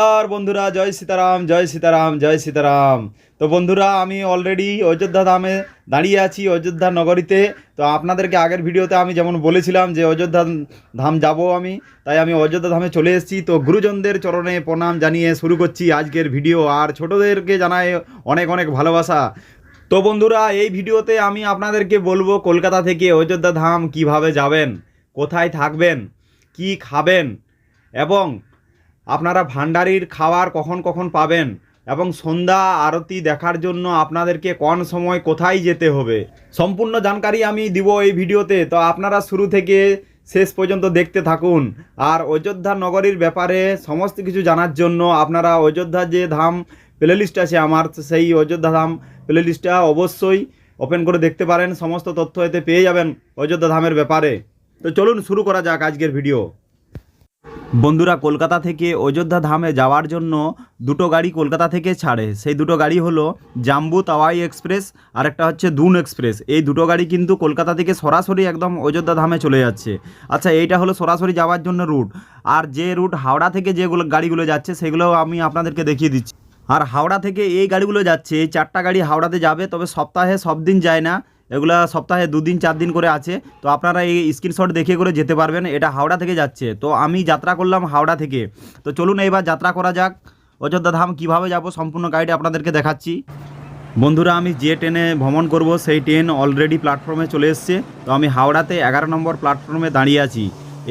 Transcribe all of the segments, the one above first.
নমস্কার বন্ধুরা, জয় সীতারাম জয় সীতারাম জয় সীতারাম। তো বন্ধুরা, আমি অলরেডি অযোধ্যা ধামে দাঁড়িয়ে আছি, অযোধ্যা নগরীতে। তো আপনাদেরকে আগের ভিডিওতে আমি যেমন বলেছিলাম যে অযোধ্যা ধাম যাব আমি, তাই আমি অযোধ্যা ধামে চলে এসেছি। তো গুরুজনদের চরণে প্রণাম জানিয়ে শুরু করছি আজকের ভিডিও, আর ছোটদেরকে জানায় অনেক অনেক ভালোবাসা। তো বন্ধুরা, এই ভিডিওতে আমি আপনাদেরকে বলব, কলকাতা থেকে অযোধ্যা ধাম কীভাবে যাবেন, কোথায় থাকবেন, কি খাবেন, এবং আপনারা ভান্ডারির খাবার কখন কখন পাবেন এবং সন্ধ্যা আরতি দেখার জন্য আপনাদেরকে কোন সময় কোথায় যেতে হবে, সম্পূর্ণ জানকারি আমি দিব এই ভিডিওতে। তো আপনারা শুরু থেকে শেষ পর্যন্ত দেখতে থাকুন। আর অযোধ্যা নগরীর ব্যাপারে সমস্ত কিছু জানার জন্য আপনারা অযোধ্যা যে ধাম প্লেলিস্ট আছে আমার সেই অযোধ্যা ধাম প্লেলিস্টটা অবশ্যই ওপেন করে দেখতে পারেন। সমস্ত তথ্য এতে পেয়ে যাবেন অযোধ্যা ধামের ব্যাপারে। তো চলুন শুরু করা যাক আজকের ভিডিও। বন্ধুরা কলকাতা থেকে অযোধ্যা ধামে যাওয়ার জন্য দুটো গাড়ি কলকাতা থেকে ছাড়ে। সেই দুটো গাড়ি হলো জাম্বু তাওয়াই এক্সপ্রেস আর একটা হচ্ছে দুন এক্সপ্রেস। এই দুটো গাড়ি কিন্তু কলকাতা থেকে সরাসরি একদম অযোধ্যা ধামে চলে যাচ্ছে। আচ্ছা এইটা হলো সরাসরি যাওয়ার জন্য রুট আর যে রুট হাওড়া থেকে যেগুলো গাড়িগুলো যাচ্ছে সেগুলো আমি আপনাদেরকে দেখিয়ে দিচ্ছি। আর হাওড়া থেকে এই গাড়িগুলো যাচ্ছে, এই চারটা গাড়ি হাওড়াতে যাবে, তবে সপ্তাহে সব দিন যায় না। এগুলা সপ্তাহে দুদিন চার দিন করে আছে। তো আপনারা এই স্ক্রিনশট দেখে করে যেতে পারবেন, এটা হাওড়া থেকে যাচ্ছে। তো আমি যাত্রা করলাম হাওড়া থেকে। তো চলুন এইবার যাত্রা করা যাক। অযোধ্যা ধাম কীভাবে যাব সম্পূর্ণ গাইড আপনাদেরকে দেখাচ্ছি। বন্ধুরা, আমি যে ট্রেনে ভ্রমণ করব, সেই ট্রেন অলরেডি প্ল্যাটফর্মে চলে এসছে। তো আমি হাওড়াতে এগারো নম্বর প্ল্যাটফর্মে দাঁড়িয়ে আছি।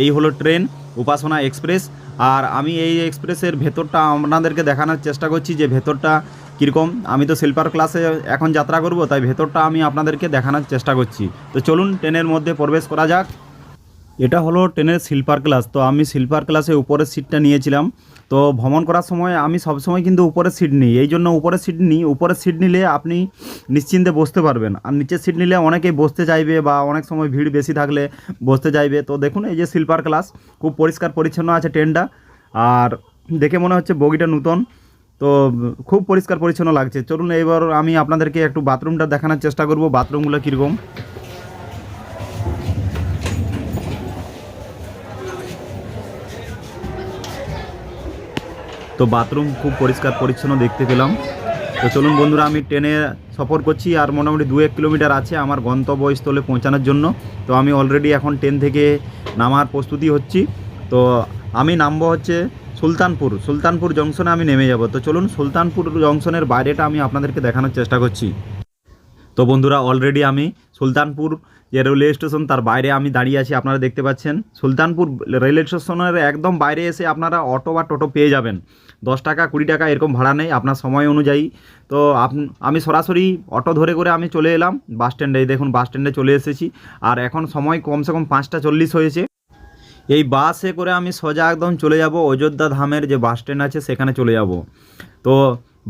এই হলো ট্রেন, উপাসনা এক্সপ্রেস আর আমি এই এক্সপ্রেসের ভেতরটা আপনাদেরকে দেখানোর চেষ্টা করছি যে ভেতরটা কীরকম? আমি তো স্লিপার ক্লাসে এখন যাত্রা করব, তাই ভেতরটা আমি আপনাদেরকে দেখানোর চেষ্টা করছি। তো চলুন, ট্রেনের মধ্যে প্রবেশ করা যাক। এটা হলো ট্রেনের স্লিপার ক্লাস তো আমি স্লিপার ক্লাসে উপরের সিটটা নিয়েছিলাম। তো ভ্রমণ করার সময় আমি সবসময় কিন্তু উপরের সিট নিই। এই জন্য উপরের সিট নিই উপরের সিট নিলে আপনি নিশ্চিন্তে বসতে পারবেন। আর নিচের সিট নিলে অনেকেই বসতে চাইবে বা অনেক সময় ভিড় বেশি থাকলে বসতে চাইবে। তো দেখুন, এই যে স্লিপার ক্লাস খুব পরিষ্কার পরিচ্ছন্ন আছে ট্রেনটা। আর দেখে মনে হচ্ছে বগিটা নূতন। তো খুব পরিষ্কার পরিচ্ছন্ন লাগছে। চলুন এবার আমি আপনাদেরকে একটু বাথরুমটা দেখানোর চেষ্টা করব। বাথরুমগুলো কীরকম? তো বাথরুম খুব পরিষ্কার পরিচ্ছন্ন দেখতে পেলাম। তো চলুন বন্ধুরা, আমি ট্রেনে সফর করছি আর মোটামুটি দু এক কিলোমিটার আছে আমার গন্তব্যস্থলে পৌঁছানোর জন্য। তো আমি অলরেডি এখন ট্রেন থেকে নামার প্রস্তুতি হচ্ছি। তো আমি নামবো হচ্ছে সুলতানপুর সুলতানপুর জংশনে আমি নেমে যাব। তো চলুন সুলতানপুর জংশনের বাইরেটা আমি আপনাদেরকে দেখানোর চেষ্টা করছি। তো বন্ধুরা অলরেডি আমি সুলতানপুর যে রেলওয়ে স্টেশন তার বাইরে আমি দাঁড়িয়ে আছি, আপনারা দেখতে পাচ্ছেন। সুলতানপুর রেলওয়ে স্টেশনের একদম বাইরে এসে আপনারা অটো বা টোটো পেয়ে যাবেন। দশ টাকা, কুড়ি টাকা এরকম ভাড়া নেই, আপনার সময় অনুযায়ী। তো আমি সরাসরি অটো ধরে করে আমি চলে এলাম বাস স্ট্যান্ডে দেখুন বাস স্ট্যান্ডে চলে এসেছি। আর এখন সময় কমসে কম পাঁচটা চল্লিশ হয়েছে। এই বাসে করে আমি সোজা একদম চলে যাব অযোধ্যা ধামের যে বাস স্ট্যান্ড আছে, সেখানে চলে যাব। তো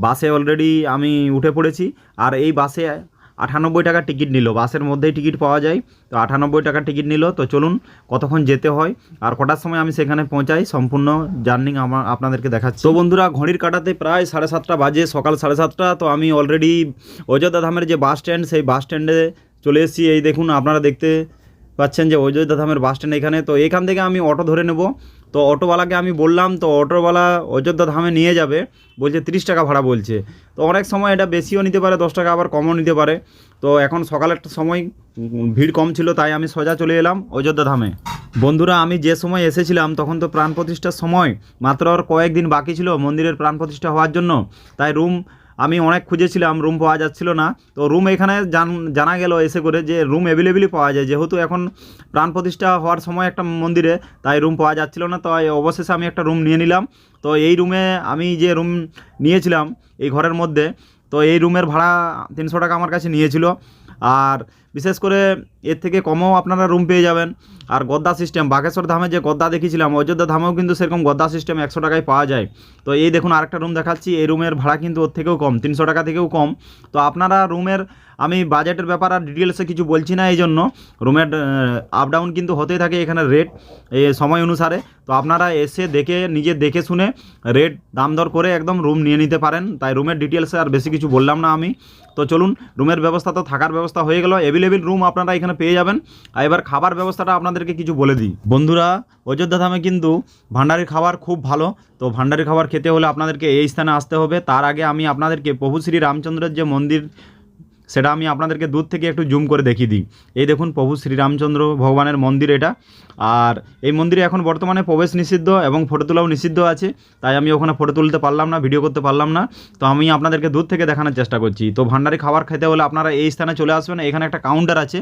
বাসে অলরেডি আমি উঠে পড়েছি আর এই বাসে আটানব্বই টাকার টিকিট নিল। বাসের মধ্যেই টিকিট পাওয়া যায়। তো আটানব্বই টাকার টিকিট নিল। তো চলুন কতক্ষণ যেতে হয় আর কটার সময় আমি সেখানে পৌঁছাই, সম্পূর্ণ জার্নি আমার আপনাদেরকে দেখাচ্ছি। তো বন্ধুরা, ঘড়ির কাটাতে প্রায় সাড়ে সাতটা বাজে, সকাল সাড়ে সাতটা। তো আমি অলরেডি অযোধ্যা ধামের যে বাস স্ট্যান্ড সেই বাস স্ট্যান্ডে চলে এসেছি। এই দেখুন, আপনারা দেখতে পাচ্ছেন যে অযোধ্যা ধামের বাস স্ট্যান্ড এখানে। তো এখান থেকে আমি অটো ধরে নেব। তো অটোওয়ালাকে আমি বললাম, তো অটোওয়ালা অযোধ্যা ধামে নিয়ে যাবে। বলছে, তিরিশ টাকা ভাড়া বলছে। তো অনেক সময় এটা বেশিও নিতে পারে, দশ টাকা আবার কমও নিতে পারে। তো এখন সকালের সময় ভিড় কম ছিল, তাই আমি সোজা চলে এলাম অযোধ্যা ধামে বন্ধুরা, আমি যে সময় এসেছিলাম, তখন তো প্রাণ প্রতিষ্ঠার সময়, মাত্র আর কয়েকদিন বাকি ছিল মন্দিরের প্রাণ প্রতিষ্ঠা হওয়ার জন্য। তাই রুম আমি অনেক খুঁজেছিলাম রুম পাওয়া যাচ্ছিল না। তো রুম এখানে জান গেল এসে করে যে রুম অ্যাভেলেবেলই পাওয়া যায়। যেহেতু এখন প্রাণ প্রতিষ্ঠা হওয়ার সময় একটা মন্দিরে, তাই রুম পাওয়া যাচ্ছিল না। তাই অবশেষে আমি একটা রুম নিয়ে নিলাম। তো এই রুমে আমি যে রুম নিয়েছিলাম, এই ঘরের মধ্যে, তো এই রুমের ভাড়া তিনশো টাকা আমার কাছে নিয়েছিল। আর বিশেষ করে এর থেকে কমও আপনারা রুম পেয়ে যাবেন। আর গদ্দা সিস্টেম বাঘেশ্বর ধামে যে গদ্দা দেখেছিলাম, অযোধ্যা ধামেও কিন্তু সেরকম গদ্দা সিস্টেম একশো টাকায় পাওয়া যায়। তো এই দেখুন আরেকটা রুম দেখাচ্ছি, এই রুমের ভাড়া কিন্তু ওর থেকেও কম, তিনশো টাকা থেকেও কম। তো আপনারা রুমের আমি বাজেটের ব্যাপার আর ডিটেলসে কিছু বলছি না এই জন্য রুমের আপ ডাউন কিন্তু হতেই থাকে এখানে রেট সময় অনুসারে। তো আপনারা এসে দেখে, নিজে দেখে শুনে রেট দাম দর করে একদম রুম নিয়ে নিতে পারেন। তাই রুমের ডিটেলসে আর বেশি কিছু বললাম না আমি। তো চলুন রুমের ব্যবস্থা তো থাকার ব্যবস্থা হয়ে গেল। অ্যাভেলেবেল রুম আপনারা এখানে পেয়ে যাবেন। আর এবার খাবার ব্যবস্থাটা আপনাদেরকে কিছু বলে দিই। বন্ধুরা, অযোধ্যা ধামে কিন্তু ভান্ডারের খাবার খুব ভালো। তো ভান্ডারের খাবার খেতে হলে আপনাদেরকে এই স্থানে আসতে হবে। তার আগে আমি আপনাদেরকে প্রভু শ্রী রামচন্দ্রের যে মন্দির সেটা আমি আপনাদেরকে দূর থেকে একটু জুম করে দেখিয়ে দিই। এই দেখুন, প্রভু শ্রীরামচন্দ্র ভগবানের মন্দির এটা। আর এই মন্দিরে এখন বর্তমানে প্রবেশ নিষিদ্ধ এবং ফটো তোলাও নিষিদ্ধ আছে। তাই আমি ওখানে ফটো তুলতে পারলাম না, ভিডিও করতে পারলাম না। তো আমি আপনাদেরকে দূর থেকে দেখানোর চেষ্টা করছি। তো ভান্ডারি খাবার খেতে হলে আপনারা এই স্থানে চলে আসবেন। এখানে একটা কাউন্টার আছে।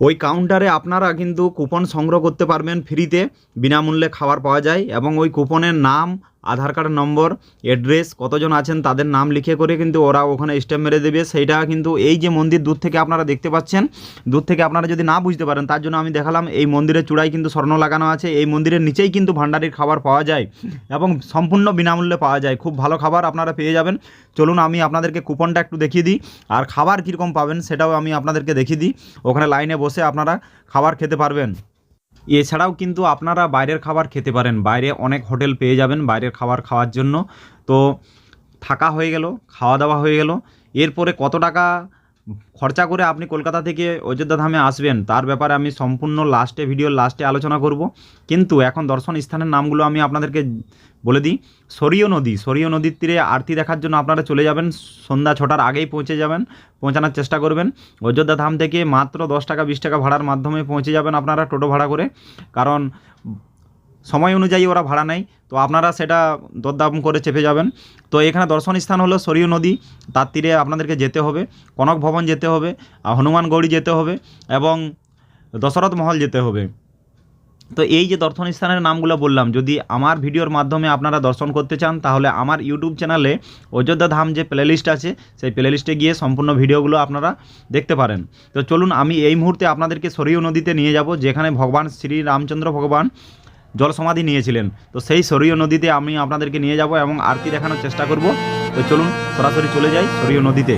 ওই কাউন্টারে আপনারা কিন্তু কুপন সংগ্রহ করতে পারবেন ফ্রিতে বিনামূল্যে খাবার পাওয়া যায় এবং ওই কুপনের নাম আধার কার্ড নম্বর অ্যাড্রেস কতজন আছেন তাদের নাম লিখে করে কিন্তু ওরা ওখানে স্ট্যাম্প মেরে দেবে। সেইটা কিন্তু এই যে মন্দির দূর থেকে আপনারা দেখতে পাচ্ছেন, দূর থেকে আপনারা যদি না বুঝতে পারেন, তার জন্য আমি দেখালাম এই মন্দিরের চূড়ায় কিন্তু স্বর্ণ লাগানো আছে। এই মন্দিরের নিচেই কিন্তু ভান্ডারির খাবার পাওয়া যায় এবং সম্পূর্ণ বিনামূল্যে পাওয়া যায়। খুব ভালো খাবার আপনারা পেয়ে যাবেন। চলুন আমি আপনাদেরকে কুপনটা একটু দেখিয়ে দিই। আর খাবার কীরকম পাবেন সেটাও আমি আপনাদেরকে দেখিয়ে দিই। ওখানে লাইনে বসে আপনারা খাবার খেতে পারবেন। এছাড়াও কিন্তু আপনারা বাইরের খাবার খেতে পারেন। বাইরে অনেক হোটেল পেয়ে যাবেন বাইরের খাবার খাওয়ার জন্য। তো থাকা হয়ে গেল খাওয়া দাওয়া হয়ে গেল। এরপরে কত টাকা খরচা করে আপনি কলকাতা থেকে অযোধ্যা ধামে আসবেন, তার ব্যাপারে আমি সম্পূর্ণ লাস্টে ভিডিও লাস্টে আলোচনা করব। কিন্তু এখন দর্শন স্থানের নামগুলো আমি আপনাদেরকে বলে দিই সরিয় নদী সরিয় নদীর তীরে আরতি দেখার জন্য আপনারা চলে যাবেন, সন্ধ্যা ছটার আগেই পৌঁছে যাবেন, পৌঁছানোর চেষ্টা করবেন। অযোধ্যা ধাম থেকে মাত্র দশ টাকা, বিশ টাকা ভাড়ার মাধ্যমে পৌঁছে যাবেন আপনারা টোটো ভাড়া করে। কারণ সময় অনুযায়ী ওরা ভাড়া নেয়, তো আপনারা সেটা দরদাম করে চেপে যাবেন। তো এখানে দর্শন স্থান হলো সরিয় নদী, তার তীরে আপনাদেরকে যেতে হবে, কনক ভবন যেতে হবে হনুমান গৌড়ি যেতে হবে এবং দশরথ মহল যেতে হবে। তো এই যে দর্শন স্থানের নামগুলো বললাম, যদি আমার ভিডিওর মাধ্যমে আপনারা দর্শন করতে চান, তাহলে আমার ইউটিউব চ্যানেলে অযোধ্যা ধাম যে প্লেলিস্ট আছে, সেই প্লেলিস্টে গিয়ে সম্পূর্ণ ভিডিওগুলো আপনারা দেখতে পারেন। তো চলুন, আমি এই মুহূর্তে আপনাদেরকে সরিয় নদীতে নিয়ে যাব, যেখানে ভগবান শ্রী রামচন্দ্র ভগবান জল সমাধি নিয়েছিলেন। তো সেই সরিয় নদীতে আমি আপনাদেরকে নিয়ে যাব এবং আরতি দেখানোর চেষ্টা করব। তো চলুন, সরাসরি চলে যাই সরিয় নদীতে।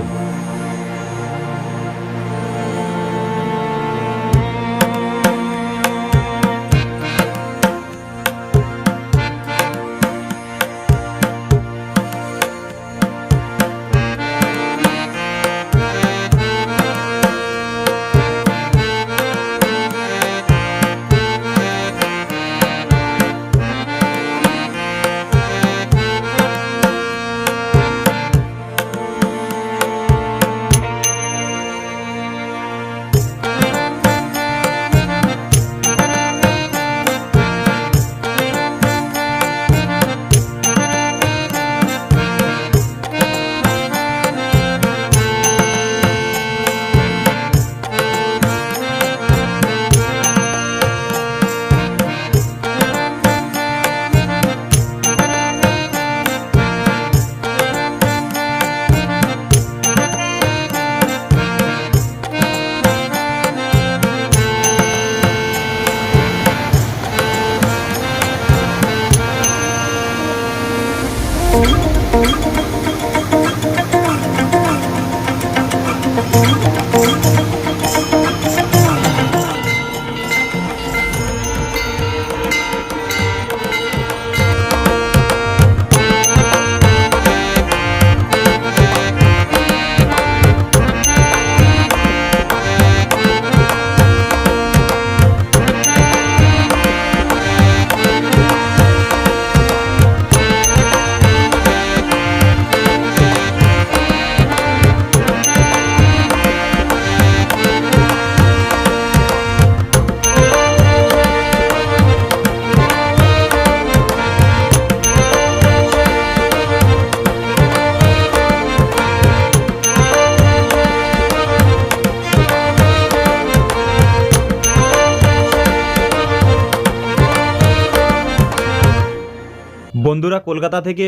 বন্ধুরা কলকাতা থেকে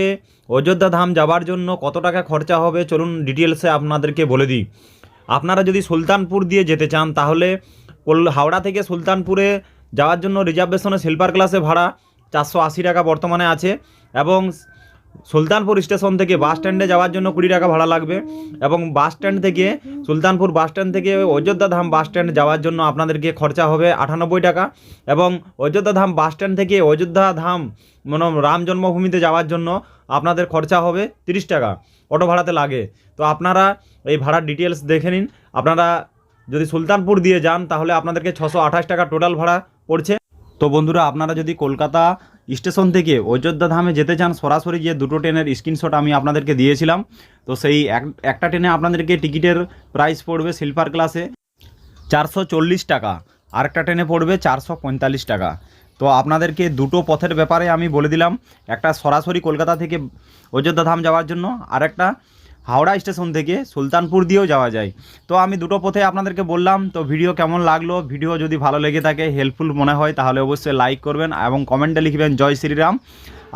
অযোধ্যা ধাম যাবার জন্য কত টাকা খরচা হবে? চলুন ডিটেলসে আপনাদেরকে বলে দিই। আপনারা যদি সুলতানপুর দিয়ে যেতে চান, তাহলে হাওড়া থেকে সুলতানপুরে যাওয়ার জন্য রিজার্ভেশনে স্লিপার ক্লাসে ভাড়া চারশো আশি টাকা বর্তমানে আছে এবং সুলতানপুর স্টেশন থেকে বাস স্ট্যান্ডে যাওয়ার জন্য কুড়ি টাকা ভাড়া লাগবে এবং বাস স্ট্যান্ড থেকে সুলতানপুর বাস স্ট্যান্ড থেকে অযোধ্যা ধাম বাস স্ট্যান্ড যাওয়ার জন্য আপনাদেরকে খরচা হবে আটানব্বই টাকা এবং অযোধ্যা ধাম বাস স্ট্যান্ড থেকে অযোধ্যা ধাম মানে রাম জন্মভূমিতে যাওয়ার জন্য আপনাদের খরচা হবে তিরিশ টাকা, অটো ভাড়াতে লাগে। তো আপনারা এই ভাড়ার ডিটেলস দেখে নিন। আপনারা যদি সুলতানপুর দিয়ে যান, তাহলে আপনাদেরকে ছশো আঠাশ টাকা টোটাল ভাড়া পড়ছে। তো বন্ধুরা, আপনারা যদি কলকাতা স্টেশন থেকে অযোধ্যা ধামে যেতে চান, সরাসরি যে দুটো ট্রেনের স্ক্রিনশট আমি আপনাদেরকে দিয়েছিলাম, তো সেই এক- একটা ট্রেনে আপনাদেরকে টিকিটের প্রাইস পড়বে স্লিপার ক্লাসে চারশো চল্লিশ টাকা, আরেকটা ট্রেনে পড়বে চারশো পঁয়তাল্লিশ টাকা। তো আপনাদেরকে দুটো পথের ব্যাপারে আমি বলে দিলাম, একটা সরাসরি কলকাতা থেকে অযোধ্যা ধাম যাওয়ার জন্য আর একটা হাওড়া স্টেশন থেকে সুলতানপুর দিয়েও যাওয়া যায়। তো আমি দুটো পথে আপনাদেরকে বললাম, তো ভিডিও কেমন লাগল? ভিডিও যদি ভালো লেগে থাকে হেল্পফুল মনে হয়, তাহলে অবশ্যই লাইক করবেন এবং কমেন্টে লিখবেন, জয় শ্রীরাম।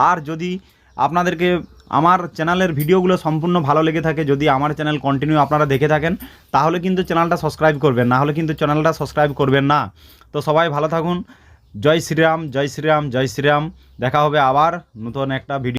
আর যদি আপনাদেরকে আমার চ্যানেলের ভিডিওগুলো সম্পূর্ণ ভালো লেগে থাকে, যদি আমার চ্যানেল কন্টিনিউ আপনারা দেখে থাকেন, তাহলে কিন্তু চ্যানেলটা সাবস্ক্রাইব করবেন, না হলে কিন্তু চ্যানেলটা সাবস্ক্রাইব করবেন না। তো সবাই ভালো থাকুন। জয় শ্রীরাম জয় শ্রীরাম জয় শ্রীরাম। দেখা হবে আবার নতুন একটা ভিডিও